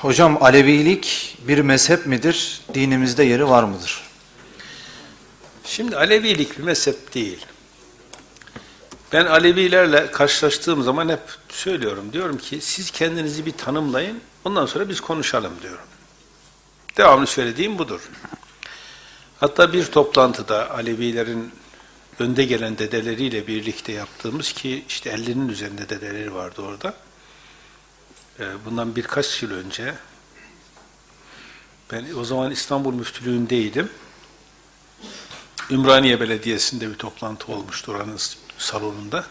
Hocam Alevilik bir mezhep midir? Dinimizde yeri var mıdır? Şimdi Alevilik bir mezhep değil. Ben Alevilerle karşılaştığım zaman hep söylüyorum. Diyorum ki siz kendinizi bir tanımlayın. Ondan sonra biz konuşalım diyorum. Devamlı söylediğim budur. Hatta bir toplantıda Alevilerin önde gelen dedeleriyle birlikte yaptığımız ki işte 50'nin üzerinde dedeleri vardı orada. Ee, Bundan birkaç yıl önce ben o zaman İstanbul Müftülüğü'ndeydim. Ümraniye Belediyesi'nde bir toplantı olmuştu oranın salonunda.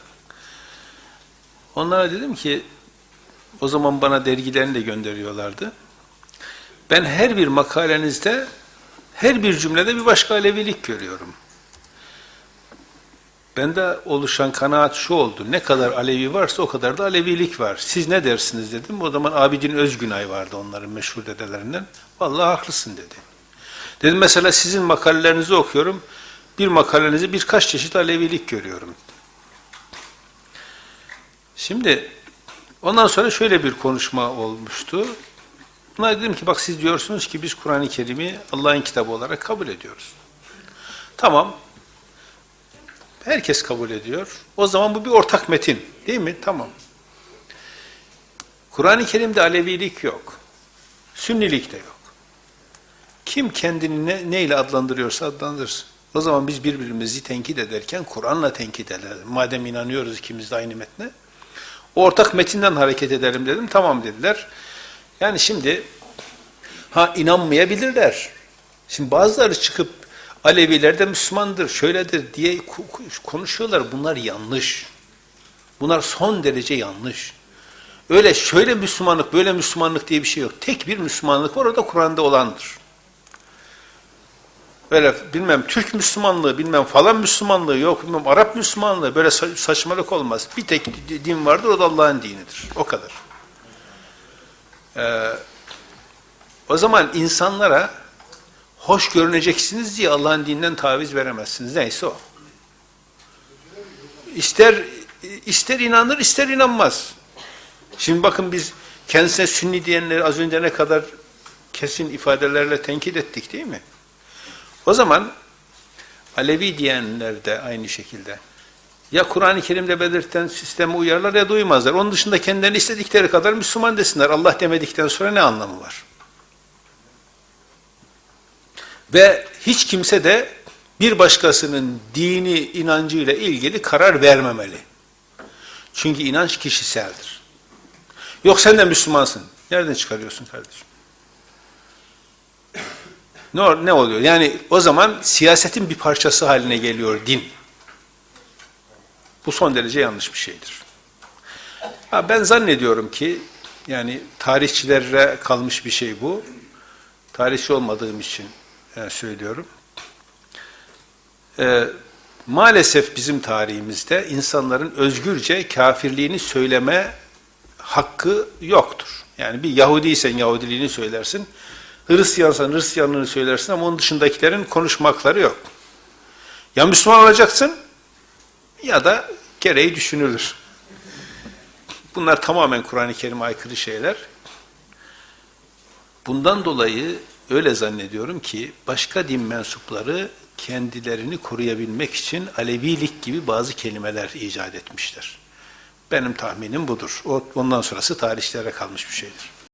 Onlara dedim ki, o zaman bana dergilerini de gönderiyorlardı. Ben her bir makalenizde, her bir cümlede bir başka Alevilik görüyorum. Bende oluşan kanaat şu oldu, ne kadar Alevi varsa o kadar da Alevilik var. Siz ne dersiniz dedim. O zaman Abidin Özgünay vardı onların meşhur dedelerinden. Vallahi haklısın dedi. Dedim mesela sizin makalelerinizi okuyorum. Bir makalenizi birkaç çeşit Alevilik görüyorum. Şimdi ondan sonra şöyle bir konuşma olmuştu. Buna dedim ki bak siz diyorsunuz ki biz Kur'an-ı Kerim'i Allah'ın kitabı olarak kabul ediyoruz. Tamam. Herkes kabul ediyor. O zaman bu bir ortak metin. Değil mi? Tamam. Kur'an-ı Kerim'de Alevilik yok. Sünnilik de yok. Kim kendini ne, neyle adlandırıyorsa adlandırsın. O zaman biz birbirimizi tenkit ederken Kur'an'la tenkit edelim. Madem inanıyoruz ikimiz de aynı metne. O ortak metinden hareket edelim dedim. Tamam dediler. Yani şimdi ha inanmayabilirler. Şimdi bazıları çıkıp Aleviler de Müslümandır, şöyledir diye konuşuyorlar. Bunlar yanlış. Bunlar son derece yanlış. Öyle şöyle Müslümanlık, böyle Müslümanlık diye bir şey yok. Tek bir Müslümanlık var, o da Kur'an'da olandır. Böyle bilmem Türk Müslümanlığı, bilmem falan Müslümanlığı yok, bilmem Arap Müslümanlığı, böyle saçmalık olmaz. Bir tek din vardır, o da Allah'ın dinidir. O kadar. Ee, o zaman insanlara hoş görüneceksiniz diye Allah'ın dininden taviz veremezsiniz. Neyse o. İster, ister inanır, ister inanmaz. Şimdi bakın biz kendisine sünni diyenleri az önce ne kadar kesin ifadelerle tenkit ettik değil mi? O zaman Alevi diyenler de aynı şekilde. Ya Kur'an-ı Kerim'de belirten sisteme uyarlar ya duymazlar. Onun dışında kendilerini istedikleri kadar Müslüman desinler. Allah demedikten sonra ne anlamı var? Ve hiç kimse de bir başkasının dini, inancıyla ilgili karar vermemeli. Çünkü inanç kişiseldir. Yok sen de Müslümansın. Nereden çıkarıyorsun kardeşim? Ne, ne oluyor? Yani o zaman siyasetin bir parçası haline geliyor din. Bu son derece yanlış bir şeydir. Ha, ben zannediyorum ki yani tarihçilere kalmış bir şey bu. Tarihçi olmadığım için söylüyorum. Ee, maalesef bizim tarihimizde insanların özgürce kafirliğini söyleme hakkı yoktur. Yani bir Yahudiysen Yahudiliğini söylersin, Hristiyansan Hristiyanlığını söylersin ama onun dışındakilerin konuşma hakları yok. Ya Müslüman olacaksın ya da gereği düşünülür. Bunlar tamamen Kur'an-ı Kerim'e aykırı şeyler. Bundan dolayı öyle zannediyorum ki başka din mensupları kendilerini koruyabilmek için Alevilik gibi bazı kelimeler icat etmişler. Benim tahminim budur. Ondan sonrası tarihçilere kalmış bir şeydir.